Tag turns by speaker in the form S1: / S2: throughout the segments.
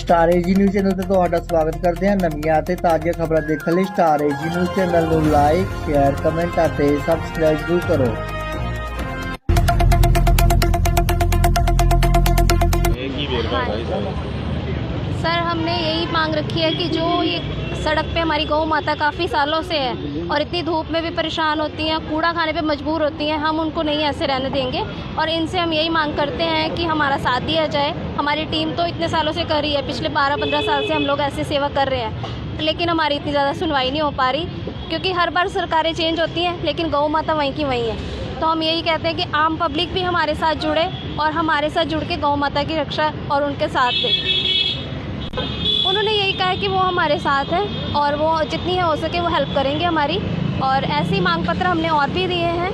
S1: Star AG news channel ਤੇ ਤੁਹਾਡਾ ਸਵਾਗਤ ਕਰਦੇ ਹਾਂ ਨਵੀਆਂ ਅਤੇ ਤਾਜ਼ੀਆਂ ਖਬਰਾਂ ਦੇਖਣ ਲਈ ਸਟਾਰ ਏਜੀ ਨਿਊਜ਼ ਚੈਨਲ ਨੂੰ ਲਾਈਕ ਸ਼ੇਅਰ ਕਮੈਂਟ ਅਤੇ ਸਬਸਕ੍ਰਾਈਬ ਜ਼ਰੂਰ ਕਰੋ
S2: ਇਹ ਕੀ ਵੇਰਵਾ ਹੈ ਭਾਈ ਸਾਹਿਬ
S3: सर हमने यही मांग रखी है कि जो ये सड़क पे हमारी गौ माता काफ़ी सालों से है और इतनी धूप में भी परेशान होती हैं, कूड़ा खाने पे मजबूर होती हैं, हम उनको नहीं ऐसे रहने देंगे। और इनसे हम यही मांग करते हैं कि हमारा साथ दिया जाए। हमारी टीम तो इतने सालों से कर रही है, पिछले 12-15 साल से हम लोग ऐसी सेवा कर रहे हैं, लेकिन हमारी इतनी ज़्यादा सुनवाई नहीं हो पा रही, क्योंकि हर बार सरकारें चेंज होती हैं, लेकिन गौ माता वहीं की वहीं है। तो हम यही कहते हैं कि आम पब्लिक भी हमारे साथ जुड़े और हमारे साथ जुड़ के गौ माता की रक्षा और उनके साथ दे। उन्होंने यही कहा है कि वो हमारे साथ हैं और वो जितनी है हो सके वो हेल्प करेंगे हमारी और ऐसे ही मांग पत्र हमने और भी दिए हैं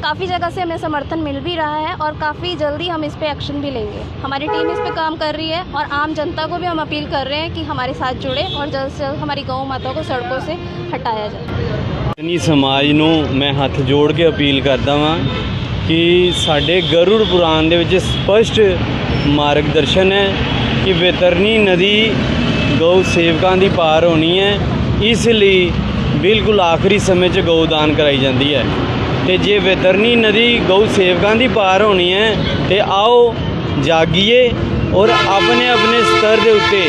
S3: काफ़ी जगह से हमें समर्थन मिल भी रहा है और काफ़ी जल्दी हम इस पे एक्शन भी लेंगे हमारी टीम इस पे काम कर रही है और आम जनता को भी हम अपील कर रहे हैं कि हमारे साथ जुड़े और जल्द से जल्द हमारी गौ माता को सड़कों से हटाया जाए
S4: ਨਹੀਂ ਸਮਾਜ ਨੂੰ ਮੈਂ ਹੱਥ ਜੋੜ ਕੇ ਅਪੀਲ ਕਰਦਾ ਵਾਂ ਕਿ ਸਾਡੇ ਗਰੁੜ ਪੁਰਾਣ ਦੇ ਵਿੱਚ ਸਪਸ਼ਟ ਮਾਰਗਦਰਸ਼ਨ ਹੈ ਕਿ ਬੇਤਰਨੀ ਨਦੀ ਗਊ ਸੇਵਕਾਂ ਦੀ ਪਾਰ ਹੋਣੀ ਹੈ, ਇਸ ਲਈ ਬਿਲਕੁਲ ਆਖਰੀ ਸਮੇਂ 'ਚ ਗਊਦਾਨ ਕਰਾਈ ਜਾਂਦੀ ਹੈ। ਤੇ ਜੇ ਬੇਤਰਨੀ ਨਦੀ ਗਊ ਸੇਵਕਾਂ ਦੀ ਪਾਰ ਹੋਣੀ ਹੈ, ਤੇ ਆਓ ਜਾਗੀਏ ਔਰ ਆਪਣੇ ਆਪਣੇ ਸਤਰ ਦੇ ਉੱਤੇ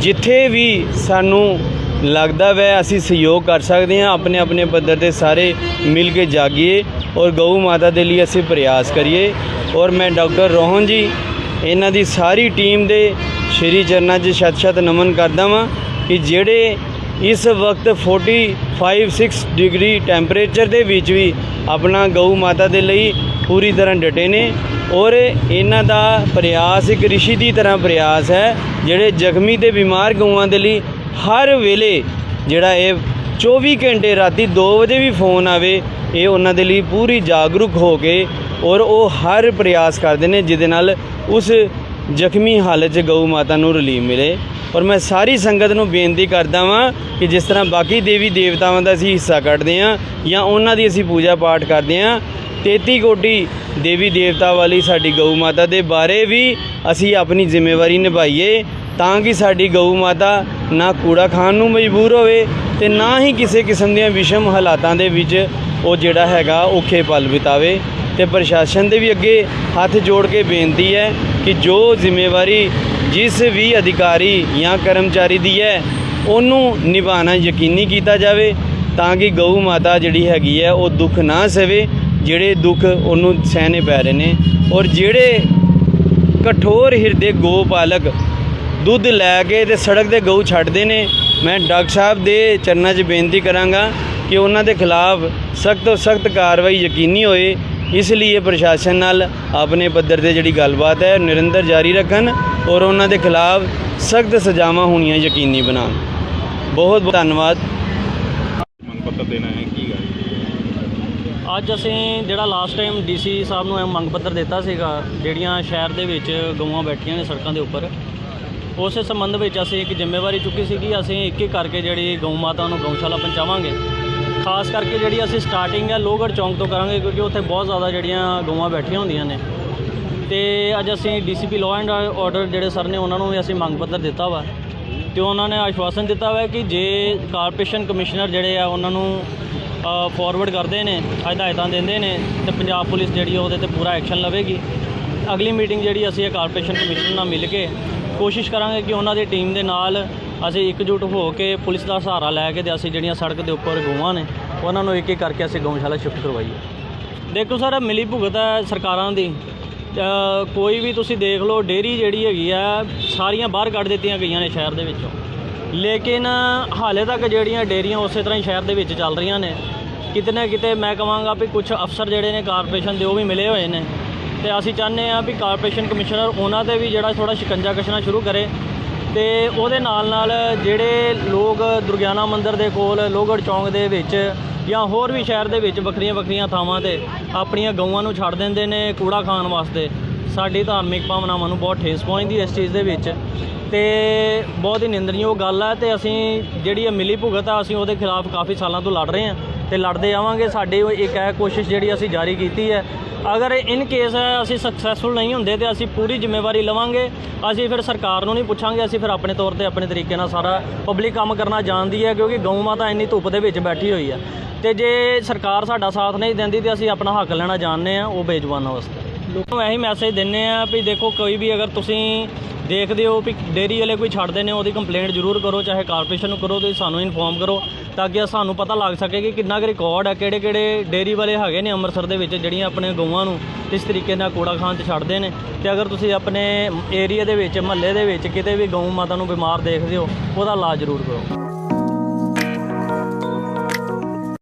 S4: ਜਿੱਥੇ ਵੀ ਸਾਨੂੰ ਲੱਗਦਾ ਵੈ, ਅਸੀਂ ਸਹਿਯੋਗ ਕਰ ਸਕਦੇ ਹਾਂ, ਆਪਣੇ ਆਪਣੇ ਪੱਧਰ ਤੇ ਸਾਰੇ ਮਿਲ ਕੇ ਜਾਗੀਏ ਔਰ ਗਊ ਮਾਤਾ ਦੇ ਲਈ ਅਸੀਂ ਪ੍ਰਯਾਸ ਕਰੀਏ। ਔਰ ਮੈਂ ਡਾਕਟਰ ਰੋਹਨ ਜੀ, ਇਹਨਾਂ ਦੀ ਸਾਰੀ ਟੀਮ ਦੇ ਸ਼੍ਰੀ ਚਰਨਾਂ 'ਚ ਛਤ-ਛਤ ਨਮਨ ਕਰਦਾ ਵਾਂ ਕਿ ਜਿਹੜੇ ਇਸ ਵਕਤ 45 6 ਡਿਗਰੀ ਟੈਂਪਰੇਚਰ ਦੇ ਵਿੱਚ ਵੀ ਆਪਣਾ ਗਊ ਮਾਤਾ ਦੇ ਲਈ ਪੂਰੀ ਤਰ੍ਹਾਂ ਡਟੇ ਨੇ ਔਰ ਇਹਨਾਂ ਦਾ ਪ੍ਰਯਾਸ ਇੱਕ ਰਿਸ਼ੀ ਦੀ ਤਰ੍ਹਾਂ ਪ੍ਰਯਾਸ ਹੈ, ਜਿਹੜੇ ਜ਼ਖਮੀ ਤੇ ਬਿਮਾਰ ਗਊਆਂ ਦੇ ਲਈ ਹਰ ਵੇਲੇ ਜਿਹੜਾ ਇਹ 24 ਘੰਟੇ ਰਾਤੀ 2 ਵਜੇ ਵੀ ਫੋਨ ਆਵੇ, ਇਹ ਉਹਨਾਂ ਦੇ ਲਈ ਪੂਰੀ ਜਾਗਰੂਕ ਹੋ ਕੇ ਔਰ ਉਹ ਹਰ ਪ੍ਰਯਾਸ ਕਰਦੇ ਨੇ, ਜਿਹਦੇ ਨਾਲ ਉਸ ਜ਼ਖਮੀ ਹਾਲਤ 'ਚ ਗਊ ਮਾਤਾ ਨੂੰ ਰਿਲੀਫ ਮਿਲੇ। ਔਰ ਮੈਂ ਸਾਰੀ ਸੰਗਤ ਨੂੰ ਬੇਨਤੀ ਕਰਦਾ ਵਾਂ ਕਿ ਜਿਸ ਤਰ੍ਹਾਂ ਬਾਕੀ ਦੇਵੀ ਦੇਵਤਾਵਾਂ ਦਾ ਅਸੀਂ ਹਿੱਸਾ ਕੱਢਦੇ ਹਾਂ ਜਾਂ ਉਹਨਾਂ ਦੀ ਅਸੀਂ ਪੂਜਾ ਪਾਠ ਕਰਦੇ ਹਾਂ 33 ਕੋਟੀ ਦੇਵੀ ਦੇਵਤਾ ਵਾਲੀ ਸਾਡੀ ਗਊ ਮਾਤਾ ਦੇ ਬਾਰੇ ਵੀ ਅਸੀਂ ਆਪਣੀ ਜ਼ਿੰਮੇਵਾਰੀ ਨਿਭਾਈਏ ਤਾਂ ਕਿ ਸਾਡੀ ਗਊ ਮਾਤਾ ਨਾ ਕੂੜਾ ਖਾਣ ਨੂੰ ਮਜਬੂਰ ਹੋਵੇ ਤੇ ਨਾ ਹੀ ਕਿਸੇ ਕਿਸਮ ਦੀਆਂ ਵਿਸ਼ਮ ਹਾਲਾਤਾਂ ਦੇ ਵਿੱਚ ਉਹ ਜਿਹੜਾ ਹੈਗਾ ਔਖੇ ਪਲ ਬਿਤਾਵੇ। ਤੇ ਪ੍ਰਸ਼ਾਸਨ ਦੇ ਵੀ ਅੱਗੇ ਹੱਥ ਜੋੜ ਕੇ ਬੇਨਤੀ ਹੈ ਕਿ ਜੋ ਜ਼ਿੰਮੇਵਾਰੀ ਜਿਸ ਵੀ ਅਧਿਕਾਰੀ ਜਾਂ ਕਰਮਚਾਰੀ ਦੀ ਹੈ, ਉਹਨੂੰ ਨਿਭਾਉਣਾ ਯਕੀਨੀ ਕੀਤਾ ਜਾਵੇ ਤਾਂ ਕਿ ਗਊ ਮਾਤਾ ਜਿਹੜੀ ਹੈਗੀ ਹੈ, ਉਹ ਦੁੱਖ ਨਾ ਸਵੇ, ਜਿਹੜੇ ਦੁੱਖ ਉਹਨੂੰ ਸਹਿਣੇ ਪੈ ਰਹੇ ਨੇ ਔਰ ਜਿਹੜੇ ਕਠੋਰ ਹਿਰਦੇ ਗੋਪਾਲਕ ਦੁੱਧ ਲੈ ਕੇ ਤੇ ਸੜਕ ਤੇ ਗਊ ਛੱਡਦੇ ਨੇ, ਮੈਂ ਡਾਕਟਰ ਸਾਹਿਬ ਦੇ ਚਰਨਾਂ 'ਚ ਬੇਨਤੀ ਕਰਾਂਗਾ ਕਿ ਉਹਨਾਂ ਦੇ ਖਿਲਾਫ ਸਖਤ ਤੋਂ ਸਖਤ ਕਾਰਵਾਈ ਯਕੀਨੀ ਹੋਏ ਇਸ ਲਈ ਇਹ ਪ੍ਰਸ਼ਾਸਨ ਨਾਲ ਆਪਣੇ ਪੱਧਰ ਤੇ ਜਿਹੜੀ ਗੱਲਬਾਤ ਹੈ ਨਿਰੰਤਰ ਜਾਰੀ ਰੱਖਣ ਔਰ ਉਹਨਾਂ ਦੇ ਖਿਲਾਫ ਸਖਤ ਸਜ਼ਾਵਾਂ ਹੋਣੀਆਂ ਯਕੀਨੀ ਬਣਾਉਣ। ਬਹੁਤ ਬਹੁਤ ਧੰਨਵਾਦ।
S2: ਮੰਗ ਪੱਤਰ ਦੇਣਾ ਹੈ ਕੀ ਗੱਲ?
S5: ਅੱਜ ਅਸੀਂ ਜਿਹੜਾ ਲਾਸਟ ਟਾਈਮ ਡੀਸੀ ਸਾਹਿਬ ਨੂੰ ਇਹ ਮੰਗ ਪੱਤਰ ਦਿੱਤਾ ਸੀਗਾ ਜਿਹੜੀਆਂ ਸ਼ਹਿਰ ਦੇ ਵਿੱਚ ਗਊਆਂ ਬੈਠੀਆਂ ਨੇ ਸੜਕਾਂ ਦੇ ਉੱਪਰ ਉਸੇ ਸੰਬੰਧ ਵਿੱਚ ਅਸੀਂ ਇੱਕ ਜ਼ਿੰਮੇਵਾਰੀ ਚੁੱਕੀ ਸੀਗੀ ਅਸੀਂ ਇੱਕ ਇੱਕ ਕਰਕੇ ਜਿਹੜੀ ਗਊ ਮਾਤਾ ਨੂੰ ਗਊਸ਼ਾਲਾ ਪਹੁੰਚਾਵਾਂਗੇ। ਖਾਸ ਕਰਕੇ ਜਿਹੜੀ ਅਸੀਂ ਸਟਾਰਟਿੰਗ ਹੈ ਲੋਹਗੜ੍ਹ ਚੌਂਕ ਤੋਂ ਕਰਾਂਗੇ, ਕਿਉਂਕਿ ਉੱਥੇ ਬਹੁਤ ਜ਼ਿਆਦਾ ਜਿਹੜੀਆਂ ਗਊਆਂ ਬੈਠੀਆਂ ਹੁੰਦੀਆਂ ਨੇ। ਤੇ ਅੱਜ ਅਸੀਂ ਡੀਸੀਪੀ ਲਾਅ ਐਂਡ ਆਰਡਰ ਜਿਹੜੇ ਸਰ ਨੇ, ਉਹਨਾਂ ਨੂੰ ਵੀ ਅਸੀਂ ਮੰਗ ਪੱਤਰ ਦਿੱਤਾ ਵਾ। ਤੇ ਉਹਨਾਂ ਨੇ ਆਸ਼ਵਾਸਨ ਦਿੱਤਾ ਵਾ ਕਿ ਜੇ ਕਾਰਪੋਰੇਸ਼ਨ ਕਮਿਸ਼ਨਰ ਜਿਹੜੇ ਆ, ਉਹਨਾਂ ਨੂੰ ਫਾਰਵਰਡ ਕਰਦੇ ਨੇ, ਹਦਾਇਤਾਂ ਦਿੰਦੇ ਨੇ, ਤੇ ਪੰਜਾਬ ਪੁਲਿਸ ਜਿਹੜੀ ਆ, ਉਹਦੇ ਤੇ ਪੂਰਾ ਐਕਸ਼ਨ ਲਵੇਗੀ। ਅਗਲੀ ਮੀਟਿੰਗ ਜਿਹੜੀ ਅਸੀਂ ਇਹ ਕਾਰਪੋਰੇਸ਼ਨ ਕਮਿਸ਼ਨਰ ਨਾਲ ਮਿਲ ਕੇ ਕੋਸ਼ਿਸ਼ ਕਰਾਂਗੇ ਕਿ ਉਹਨਾਂ ਦੀ ਟੀਮ ਦੇ ਨਾਲ ਅਸੀਂ ਇਕਜੁੱਟ ਹੋ ਕੇ ਪੁਲਿਸ ਦਾ ਸਹਾਰਾ ਲੈ ਕੇ ਤੇ ਅਸੀਂ ਜਿਹੜੀਆਂ ਸੜਕ ਦੇ ਉੱਪਰ ਗਊਆਂ ਨੇ, ਉਹਨਾਂ ਨੂੰ ਇੱਕ ਇੱਕ ਕਰਕੇ ਅਸੀਂ ਗਊਸ਼ਾਲਾ ਸ਼ਿਫਟ ਕਰਵਾਈਏ ਦੇਖੋ ਸਰ, ਮਿਲੀ ਭੁਗਤ ਹੈ ਸਰਕਾਰਾਂ ਦੀ। ਕੋਈ ਵੀ ਤੁਸੀਂ ਦੇਖ ਲਓ ਡੇਰੀ ਜਿਹੜੀ ਹੈਗੀ ਆ, ਸਾਰੀਆਂ ਬਾਹਰ ਕੱਢ ਦਿੱਤੀਆਂ ਗਈਆਂ ਨੇ ਸ਼ਹਿਰ ਦੇ ਵਿੱਚੋਂ। ਲੇਕਿਨ ਹਾਲੇ ਤੱਕ ਜਿਹੜੀਆਂ ਡੇਰੀਆਂ ਉਸੇ ਤਰ੍ਹਾਂ ਹੀ ਸ਼ਹਿਰ ਦੇ ਵਿੱਚ ਚੱਲ ਰਹੀਆਂ ਨੇ। ਕਿਤੇ ਨਾ ਕਿਤੇ ਮੈਂ ਕਹਾਂਗਾ ਵੀ ਕੁਝ ਅਫਸਰ ਜਿਹੜੇ ਨੇ ਕਾਰਪੋਰੇਸ਼ਨ ਦੇ ਉਹ ਵੀ ਮਿਲੇ ਹੋਏ ਨੇ। ਤੇ ਅਸੀਂ ਚਾਹੁੰਦੇ ਆ ਵੀ ਕਾਰਪੋਰੇਸ਼ਨ ਕਮਿਸ਼ਨਰ ਉਹਨਾਂ ਤੇ ਵੀ ਜਿਹੜਾ ਥੋੜਾ ਸ਼ਿਕੰਜਾ ਕਸ਼ਣਾ ਸ਼ੁਰੂ ਕਰੇ। ਤੇ ਉਹਦੇ ਨਾਲ ਨਾਲ ਜਿਹੜੇ ਲੋਕ ਦੁਰਗਿਆਨਾ ਮੰਦਿਰ ਦੇ ਕੋਲ, ਲੋਹਗੜ੍ਹ ਚੌਂਕ ਦੇ ਵਿੱਚ ਜਾਂ ਹੋਰ ਵੀ ਸ਼ਹਿਰ ਦੇ ਵਿੱਚ ਵੱਖਰੀਆਂ ਵੱਖਰੀਆਂ ਥਾਵਾਂ ਤੇ ਆਪਣੀਆਂ ਗਊਆਂ ਨੂੰ ਛੱਡ ਦਿੰਦੇ ਨੇ ਕੂੜਾ ਖਾਣ ਵਾਸਤੇ। ਸਾਡੀ ਧਾਰਮਿਕ ਭਾਵਨਾਵਾਂ ਨੂੰ ਬਹੁਤ ਠੇਸ ਪਹੁੰਚਦੀ ਇਸ ਚੀਜ਼ ਦੇ ਵਿੱਚ। ਤੇ ਬਹੁਤ ਹੀ ਨਿੰਦਣਯੋਗ ਗੱਲ ਹੈ ਤੇ ਅਸੀਂ ਜਿਹੜੀ ਇਹ ਮਿਲੀ ਭੁਗਤ ਆ, ਅਸੀਂ ਉਹਦੇ ਖਿਲਾਫ ਕਾਫੀ ਸਾਲਾਂ ਤੋਂ ਲੜ ਰਹੇ ਹਾਂ ਤੇ ਲੜਦੇ ਆਵਾਂਗੇ। ਸਾਡੀ ਉਹ ਇੱਕ ਇਹ ਕੋਸ਼ਿਸ਼ ਜਿਹੜੀ ਅਸੀਂ ਜਾਰੀ ਕੀਤੀ ਹੈ ਅਗਰ ਇਨ ਕੇਸ ਅਸੀਂ ਸਕਸੈਸਫੁਲ ਨਹੀਂ ਹੁੰਦੇ ਤੇ ਅਸੀਂ ਪੂਰੀ ਜ਼ਿੰਮੇਵਾਰੀ ਲਵਾਂਗੇ, ਅਸੀਂ ਫਿਰ ਸਰਕਾਰ ਨੂੰ ਨਹੀਂ ਪੁੱਛਾਂਗੇ, ਅਸੀਂ ਫਿਰ ਆਪਣੇ ਤੌਰ ਤੇ ਆਪਣੇ ਤਰੀਕੇ ਨਾਲ ਸਾਰਾ ਪਬਲਿਕ ਕੰਮ ਕਰਨਾ ਜਾਣਦੀ ਹੈ, ਕਿਉਂਕਿ ਗਊ ਮਾਤਾ ਇੰਨੀ ਧੁੱਪ ਦੇ ਵਿੱਚ ਬੈਠੀ ਹੋਈ ਹੈ। ਤੇ ਜੇ ਸਰਕਾਰ ਸਾਡਾ ਸਾਥ ਨਹੀਂ ਦਿੰਦੀ ਤੇ ਅਸੀਂ ਆਪਣਾ ਹੱਕ ਲੈਣਾ ਜਾਣਦੇ ਆ ਉਹ ਬੇਜਵਾਨਾਂ ਵਾਸਤੇ। ਲੋਕਾਂ ਨੂੰ ਇਹੀ ਮੈਸੇਜ ਦਿੰਨੇ ਆ ਵੀ ਦੇਖੋ, ਕੋਈ ਵੀ ਅਗਰ ਤੁਸੀਂ ਦੇਖਦੇ ਹੋ ਵੀ ਡੇਰੀ ਵਾਲੇ ਕੋਈ ਛੱਡਦੇ ਨੇ, ਉਹਦੀ ਕੰਪਲੇਂਟ ਜ਼ਰੂਰ ਕਰੋ, ਚਾਹੇ ਕਾਰਪੋਰੇਸ਼ਨ ਨੂੰ ਕਰੋ ਤੇ ਸਾਨੂੰ ਇਨਫੋਰਮ ਕਰੋ, ਤਾਂ ਕਿ ਸਾਨੂੰ ਪਤਾ ਲੱਗ ਸਕੇ ਕਿ ਕਿੰਨਾ ਕੁ ਰਿਕਾਰਡ ਹੈ ਕਿਹੜੇ ਕਿਹੜੇ ਡੇਰੀ ਵਾਲੇ ਹੈਗੇ ਨੇ ਅੰਮ੍ਰਿਤਸਰ ਦੇ ਵਿੱਚ, ਜਿਹੜੀਆਂ ਆਪਣੇ ਗਊਆਂ ਨੂੰ ਇਸ ਤਰੀਕੇ ਨਾਲ ਕੂੜਾ ਖਾਨ 'ਚ ਛੱਡਦੇ ਨੇ। ਤੇ ਅਗਰ ਤੁਸੀਂ ਆਪਣੇ ਏਰੀਆ ਦੇ ਵਿੱਚ, ਮਹੱਲੇ ਦੇ ਵਿੱਚ ਕਿਤੇ ਵੀ ਗਊ ਮਾਤਾ ਨੂੰ ਬਿਮਾਰ ਦੇਖਦੇ ਹੋ, ਉਹਦਾ ਇਲਾਜ ਜ਼ਰੂਰ ਕਰੋ।